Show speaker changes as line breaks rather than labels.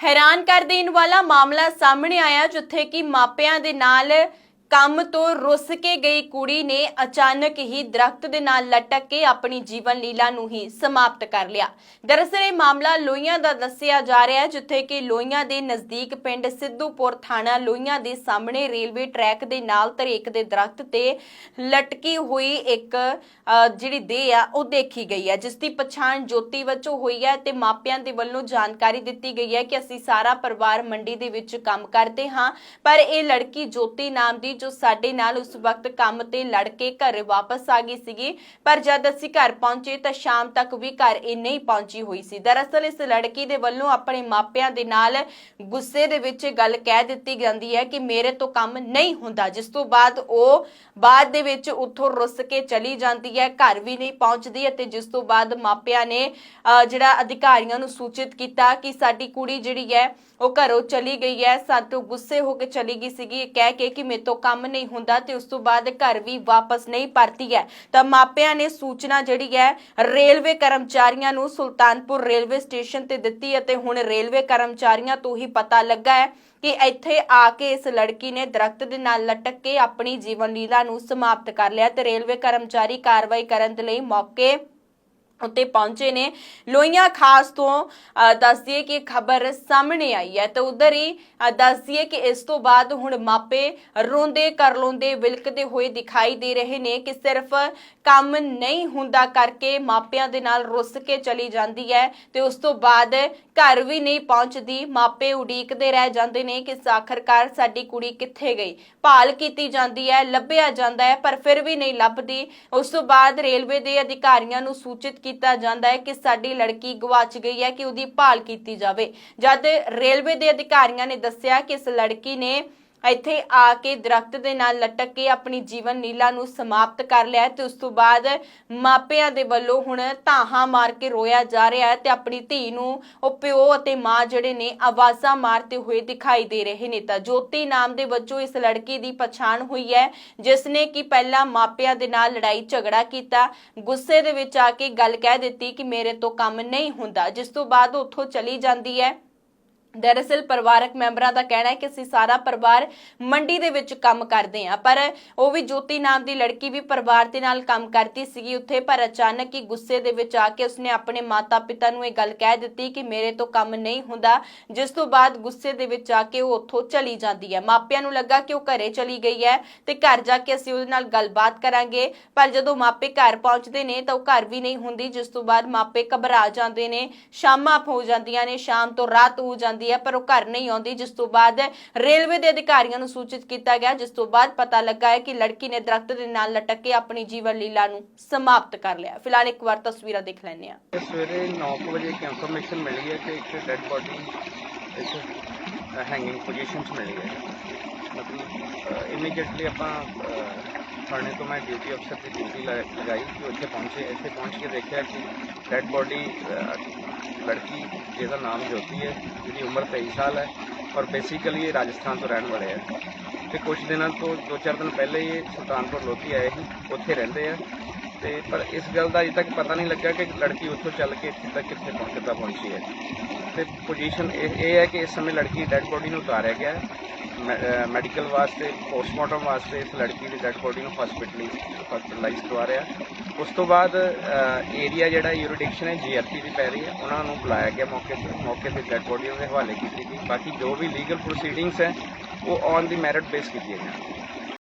ਹੈਰਾਨ ਕਰ ਦੇਣ ਵਾਲਾ ਮਾਮਲਾ ਸਾਹਮਣੇ ਆਇਆ ਜਿੱਥੇ ਕਿ ਮਾਪਿਆਂ ਦੇ ਨਾਲ ਕੰਮ ਤੋਂ ਰੁੱਸ ਕੇ ਗਈ ਕੁੜੀ ਨੇ ਅਚਾਨਕ ਹੀ ਦਰਖਤ ਦੇ ਨਾਲ ਲਟਕ ਕੇ ਆਪਣੀ ਜੀਵਨ ਲੀਲਾ ਨੂੰ ਹੀ ਸਮਾਪਤ ਕਰ ਲਿਆ। ਦਰਅਸਲ ਇਹ ਮਾਮਲਾ ਲੋਹੀਆਂ ਦਾ ਦੱਸਿਆ ਜਾ ਰਿਹਾ ਹੈ, ਜਿੱਥੇ ਕਿ ਲੋਹੀਆਂ ਦੇ ਨਜ਼ਦੀਕ ਪਿੰਡ ਸਿੱਧੂਪੁਰ ਥਾਣਾ ਲੋਹੀਆਂ ਦੇ ਸਾਹਮਣੇ ਰੇਲਵੇ ਟਰੈਕ ਦੇ ਨਾਲ ਤਰੇਕ ਦੇ ਦਰਖਤ ਤੇ ਲਟਕੀ ਹੋਈ ਇੱਕ ਜਿਹੜੀ ਦੇਹ ਆ, ਉਹ ਦੇਖੀ ਗਈ ਹੈ, ਜਿਸ ਦੀ ਪਛਾਣ ਜੋਤੀ ਵਜੋਂ ਹੋਈ ਹੈ ਤੇ ਮਾਪਿਆਂ ਦੇ ਵੱਲੋਂ ਜਾਣਕਾਰੀ ਦਿੱਤੀ ਗਈ ਹੈ ਕਿ ਅਸੀਂ ਸਾਰਾ ਪਰਿਵਾਰ ਮੰਡੀ ਦੇ ਵਿੱਚ ਕੰਮ ਕਰਦੇ ਹਾਂ, ਪਰ ਇਹ ਲੜਕੀ ਜੋਤੀ ਨਾਮ ਦੀ ਜੋ ਸਾਡੇ ਨਾਲ ਉਸ ਵਕਤ ਕੰਮ ਤੇ ਲੜ ਕੇ ਘਰ ਵਾਪਸ ਆ ਗਈ ਸੀਗੀ, ਪਰ ਜਦ ਅਸੀਂ ਘਰ ਪਹੁੰਚੇ ਤਾਂ ਸ਼ਾਮ ਤੱਕ ਵੀ ਘਰ ਇਹ ਨਹੀਂ ਪਹੁੰਚੀ ਹੋਈ ਸੀ। ਦਰਅਸਲ ਇਸ ਲੜਕੀ ਦੇ ਵੱਲੋਂ ਆਪਣੇ ਮਾਪਿਆਂ ਦੇ ਨਾਲ ਗੁੱਸੇ ਦੇ ਵਿੱਚ ਗੱਲ ਕਹਿ ਦਿੱਤੀ ਜਾਂਦੀ ਹੈ ਕਿ ਮੇਰੇ ਤੋਂ ਕੰਮ ਨਹੀਂ ਹੁੰਦਾ, ਜਿਸ ਤੋਂ ਬਾਅਦ ਉਹ ਬਾਅਦ ਦੇ ਵਿੱਚ ਉੱਥੋਂ ਰੁੱਸ ਕੇ ਚਲੀ ਜਾਂਦੀ ਹੈ, ਘਰ ਵੀ ਨਹੀਂ ਪਹੁੰਚਦੀ ਅਤੇ ਜਿਸ ਤੋਂ ਬਾਅਦ ਮਾਪਿਆਂ ਨੇ ਜਿਹੜਾ ਅਧਿਕਾਰੀਆਂ ਨੂੰ ਸੂਚਿਤ ਕੀਤਾ ਕਿ ਸਾਡੀ ਕੁੜੀ ਜਿਹੜੀ ਹੈ, ਉਹ ਘਰੋਂ ਚਲੀ ਗਈ ਹੈ ਸਾਤੋਂ ਗੁੱਸੇ ਹੋ ਕੇ ਚਲੀ ਗਈ ਸੀਗੀ ਕਹਿ ਕੇ ਕਿ ਮੇਰੇ ਤੋਂ ਕੰਮ ਨਹੀਂ ਹੁੰਦਾ ਤੇ ਉਸ ਤੋਂ ਬਾਅਦ ਘਰ ਵੀ ਵਾਪਸ ਨਹੀਂ ਪਰਤੀ ਹੈ। ਤਾਂ ਮਾਪਿਆਂ ਨੇ ਸੂਚਨਾ ਜਿਹੜੀ ਹੈ, ਰੇਲਵੇ ਕਰਮਚਾਰੀਆਂ ਨੂੰ ਸੁਲਤਾਨਪੁਰ ਰੇਲਵੇ ਸਟੇਸ਼ਨ ਤੇ ਦਿੱਤੀ ਅਤੇ ਹੁਣ ਰੇਲਵੇ ਕਰਮਚਾਰੀਆਂ ਤੋਂ ਹੀ ਪਤਾ ਲੱਗਾ ਹੈ ਕਿ ਇੱਥੇ ਆ ਕੇ ਇਸ ਲੜਕੀ ਨੇ ਦਰਖਤ ਦੇ ਨਾਲ ਲਟਕ ਕੇ ਆਪਣੀ ਜੀਵਨ ਲੀਲਾ ਨੂੰ ਸਮਾਪਤ ਕਰ ਲਿਆ ਤੇ ਰੇਲਵੇ ਕਰਮਚਾਰੀ ਕਾਰਵਾਈ ਕਰਨ ਦੇ ਲਈ ਮੌਕੇ ਉੱਤੇ ਪਹੁੰਚੇ ਨੇ। ਲੋਈਆਂ ਖਾਸ ਤੋਂ ਅ, ਦੱਸ ਦਈਏ ਕਿ ਖਬਰ ਸਾਹਮਣੇ ਆਈ ਹੈ। ਤੇ ਉਧਰ ਹੀ ਅ, ਦੱਸ ਦਈਏ ਕਿ ਇਸ ਤੋਂ ਬਾਅਦ ਹੁਣ ਮਾਪੇ ਰੋਂਦੇ ਕਰਲੋਂਦੇ ਵਿਲਕਦੇ ਹੋਏ ਦਿਖਾਈ ਦੇ ਰਹੇ ਨੇ ਕਿ ਸਿਰਫ ਕੰਮ ਨਹੀਂ ਹੁੰਦਾ ਕਰਕੇ ਮਾਪਿਆਂ ਦੇ ਨਾਲ ਰੁੱਸ ਕੇ ਚਲੀ ਜਾਂਦੀ ਹੈ ਤੇ ਉਸ ਤੋਂ ਬਾਅਦ ਘਰ ਵੀ ਨਹੀਂ ਪਹੁੰਚਦੀ। ਮਾਪੇ ਉਡੀਕਦੇ ਰਹਿ ਜਾਂਦੇ ਨੇ ਕਿ ਆਖਰਕਾਰ ਸਾਡੀ ਕੁੜੀ ਕਿੱਥੇ ਗਈ? ਭਾਲ ਕੀਤੀ ਜਾਂਦੀ ਹੈ ਲੱਭਿਆ ਜਾਂਦਾ ਹੈ ਪਰ ਫਿਰ ਵੀ ਨਹੀਂ ਲੱਭਦੀ। ਉਸ ਤੋਂ ਬਾਅਦ ਰੇਲਵੇ ਦੇ ਅਧਿਕਾਰੀਆਂ ਨੂੰ ਸੂਚਿਤ ਕੀਤਾ ਜਾਂਦਾ ਹੈ ਕਿ ਸਾਡੀ ਲੜਕੀ ਗਵਾਚ ਗਈ ਹੈ ਕਿ ਉਹਦੀ ਭਾਲ ਕੀਤੀ ਜਾਵੇ। ਜਦ ਰੇਲਵੇ ਦੇ ਅਧਿਕਾਰੀਆਂ ਨੇ ਦੱਸਿਆ ਕਿ ਇਸ ਲੜਕੀ ਨੇ ਇੱਥੇ ਆ ਕੇ ਦਰਖਤ ਦੇ ਨਾਲ ਲਟਕ ਕੇ ਆਪਣੀ ਜੀਵਨ ਲੀਲਾ ਨੂੰ ਸਮਾਪਤ ਕਰ ਲਿਆ ਤੇ ਉਸ ਤੋਂ ਬਾਅਦ ਮਾਪਿਆਂ ਦੇ ਵੱਲੋਂ ਹੁਣ ਧਾਹਾਂ ਮਾਰ ਕੇ ਰੋਇਆ ਜਾ ਰਿਹਾ ਹੈ ਤੇ ਆਪਣੀ ਧੀ ਨੂੰ ਉਹ ਪਿਓ ਅਤੇ ਮਾਂ ਜਿਹੜੇ ਨੇ ਆਵਾਜ਼ਾਂ ਮਾਰਦੇ ਹੋਏ ਦਿਖਾਈ ਦੇ ਰਹੇ ਨੇ। ਤਾਂ ਜੋਤੀ ਨਾਮ ਦੇ ਵਜੋਂ ਇਸ ਲੜਕੀ ਦੀ ਪਛਾਣ ਹੋਈ ਹੈ, ਜਿਸ ਨੇ ਕਿ ਪਹਿਲਾਂ ਮਾਪਿਆਂ ਦੇ ਨਾਲ ਲੜਾਈ ਝਗੜਾ ਕੀਤਾ। ਗੁੱਸੇ ਦੇ ਵਿੱਚ ਆ ਕੇ ਗੱਲ ਕਹਿ ਦਿੱਤੀ ਕਿ ਮੇਰੇ ਤੋਂ ਕੰਮ ਨਹੀਂ ਹੁੰਦਾ, ਜਿਸ ਤੋਂ ਬਾਅਦ ਉੱਥੋਂ ਚਲੀ ਜਾਂਦੀ ਹੈ। ਦਰਅਸਲ ਪਰਿਵਾਰਕ ਮੈਂਬਰਾਂ ਦਾ ਕਹਿਣਾ ਹੈ ਕਿ ਅਸੀਂ ਸਾਰਾ ਪਰਿਵਾਰ ਮੰਡੀ ਦੇ ਵਿੱਚ ਕੰਮ ਕਰਦੇ ਹਾਂ। ਪਰ ਉਹ ਵੀ ਜੋਤੀ ਨਾਮ ਦੀ ਲੜਕੀ ਵੀ ਪਰਿਵਾਰ ਦੇ ਨਾਲ ਕੰਮ ਕਰਦੀ ਸੀਗੀ ਉੱਥੇ, ਪਰ ਅਚਾਨਕ ਹੀ ਗੁੱਸੇ ਦੇ ਵਿੱਚ ਆ ਕੇ ਉਸਨੇ ਆਪਣੇ ਮਾਤਾ-ਪਿਤਾ ਨੂੰ ਇਹ ਗੱਲ ਕਹਿ ਦਿੱਤੀ ਕਿ ਮੇਰੇ ਤੋਂ ਕੰਮ ਨਹੀਂ ਹੁੰਦਾ, ਜਿਸ ਤੋਂ ਬਾਅਦ ਗੁੱਸੇ ਦੇ ਵਿੱਚ ਆ ਕੇ ਉਹ ਉੱਥੋਂ ਚਲੀ ਜਾਂਦੀ ਹੈ। ਮਾਪਿਆਂ ਨੂੰ ਲੱਗਾ ਕਿ ਉਹ ਘਰੇ ਚਲੀ ਗਈ ਹੈ ਤੇ ਘਰ ਜਾ ਕੇ ਅਸੀਂ ਉਹਦੇ ਨਾਲ ਗੱਲਬਾਤ ਕਰਾਂਗੇ, ਪਰ ਜਦੋਂ ਮਾਪੇ ਘਰ ਪਹੁੰਚਦੇ ਨੇ ਤਾਂ ਉਹ ਘਰ ਵੀ ਨਹੀਂ ਹੁੰਦੀ, ਜਿਸ ਤੋਂ ਬਾਅਦ ਮਾਪੇ ਘਬਰਾ ਜਾਂਦੇ ਨੇ, ਸ਼ਾਮਾਂ ਹੋ ਜਾਂਦੀਆਂ ਨੇ, ਸ਼ਾਮ ਤੋਂ ਰਾਤ ਹੋ ਜਾਂਦੀ ਹੈ ਪਰ ਉਹ ਘਰ ਨਹੀਂ ਆਉਂਦੀ ਜਿਸ ਤੋਂ ਬਾਅਦ ਰੇਲਵੇ ਦੇ ਅਧਿਕਾਰੀਆਂ ਨੂੰ ਸੂਚਿਤ ਕੀਤਾ ਗਿਆ ਜਿਸ ਤੋਂ ਬਾਅਦ ਪਤਾ ਲੱਗਾ ਹੈ ਕਿ ਲੜਕੀ ਨੇ ਦਰਖਤ ਦੇ ਨਾਲ ਲਟਕ ਕੇ ਆਪਣੀ ਜੀਵਨ ਲੀਲਾ ਨੂੰ ਸਮਾਪਤ ਕਰ ਲਿਆ। ਫਿਲਹਾਲ ਇੱਕ ਵਾਰ ਤਸਵੀਰਾਂ ਦੇਖ ਲੈਂਦੇ ਹਾਂ।
ਤੇ ਸਵੇਰੇ 9 ਵਜੇ ਇੱਕ ਇਨਫੋਰਮੇਸ਼ਨ ਮਿਲੀ ਹੈ ਕਿ ਇੱਕ ਡੈਡ ਬੋਡੀ ਇੱਕ ਹੈਂਗਿੰਗ ਪੋਜੀਸ਼ਨ 'ਚ ਮਿਲੀ ਹੈ। ਮਤਲਬ ਇਮੀਡੀਏਟਲੀ ਆਪਾਂ ਅਹ, ਥਾਣੇ ਤੋਂ ਮੈਂ ਡਿਊਟੀ ਅਫਸਰ ਦੀ ਡਿਊਟੀ ਲਗਾਈ ਕਿ ਉੱਥੇ ਪਹੁੰਚੇ ਇੱਥੇ ਪਹੁੰਚ ਕੇ ਦੇਖਿਆ ਕਿ ਡੈਡ ਬੋਡੀ ਲੜਕੀ, ਜਿਹਦਾ ਨਾਮ ਜੋਤੀ ਹੈ, ਜਿਹਦੀ ਉਮਰ 23 ਸਾਲ ਹੈ ਔਰ ਬੇਸਿਕਲੀ ਇਹ ਰਾਜਸਥਾਨ ਤੋਂ ਰਹਿਣ ਵਾਲੇ ਹੈ। ਤੇ ਕੁਝ ਦਿਨਾਂ ਤੋਂ, ਦੋ ਚਾਰ ਦਿਨ ਪਹਿਲੇ ਹੀ ਇਹ ਸੁਲਤਾਨਪੁਰ ਲੋਧੀ ਆਏ ਸੀ, ਉੱਥੇ ਰਹਿੰਦੇ ਆ। ਤੇ ਪਰ ਇਸ ਗੱਲ ਦਾ ਅਜੇ ਤੱਕ ਪਤਾ ਨਹੀਂ ਲੱਗਾ ਕਿ ਲੜਕੀ ਉੱਥੋਂ ਚੱਲ ਕੇ ਇੱਥੇ ਤੱਕ ਕਿੱਥੇ ਪਹੁੰਚ ਕਿੱਦਾਂ ਪਹੁੰਚੀ ਹੈ। ਤੇ ਪੋਜੀਸ਼ਨ ਇਹ ਇਹ ਹੈ ਕਿ ਇਸ ਸਮੇਂ ਲੜਕੀ ਡੈੱਡ ਬੋਡੀ ਨੂੰ ਉਤਾਰਿਆ ਗਿਆ ਹੈ। ਮੈਡੀਕਲ ਵਾਸਤੇ ਪੋਸਟਮਾਰਟਮ ਵਾਸਤੇ ਇਸ ਲੜਕੀ ਦੀ ਡੈੱਡ ਬੋਡੀ ਨੂੰ ਹਸਪੀਟਲੀ ਹਸਪੀਟਲਾਈਜ਼ ਕਰਵਾ ਰਿਹਾ ਉਸ ਤੋਂ ਬਾਅਦ ਏਰੀਆ ਜਿਹੜਾ ਯੂਰੀਡਿਕਸ਼ਨ ਹੈ ਜੀਆਰਪੀ ਦੀ ਪੈ ਰਹੀ ਹੈ। ਉਹਨਾਂ ਨੂੰ ਬੁਲਾਇਆ ਗਿਆ ਮੌਕੇ ਤੇ ਮੌਕੇ ਤੇ ਡੈੱਡ ਬੋਡੀ ਦੇ ਹਵਾਲੇ ਕੀਤੀ ਗਈ। ਬਾਕੀ ਜੋ ਵੀ ਲੀਗਲ ਪ੍ਰੋਸੀਡਿੰਗਸ ਹੈ, ਉਹ ਔਨ ਦੀ ਮੈਰਿਟ ਬੇਸ ਕੀਤੀਆਂ ਜਾਣਗੀਆਂ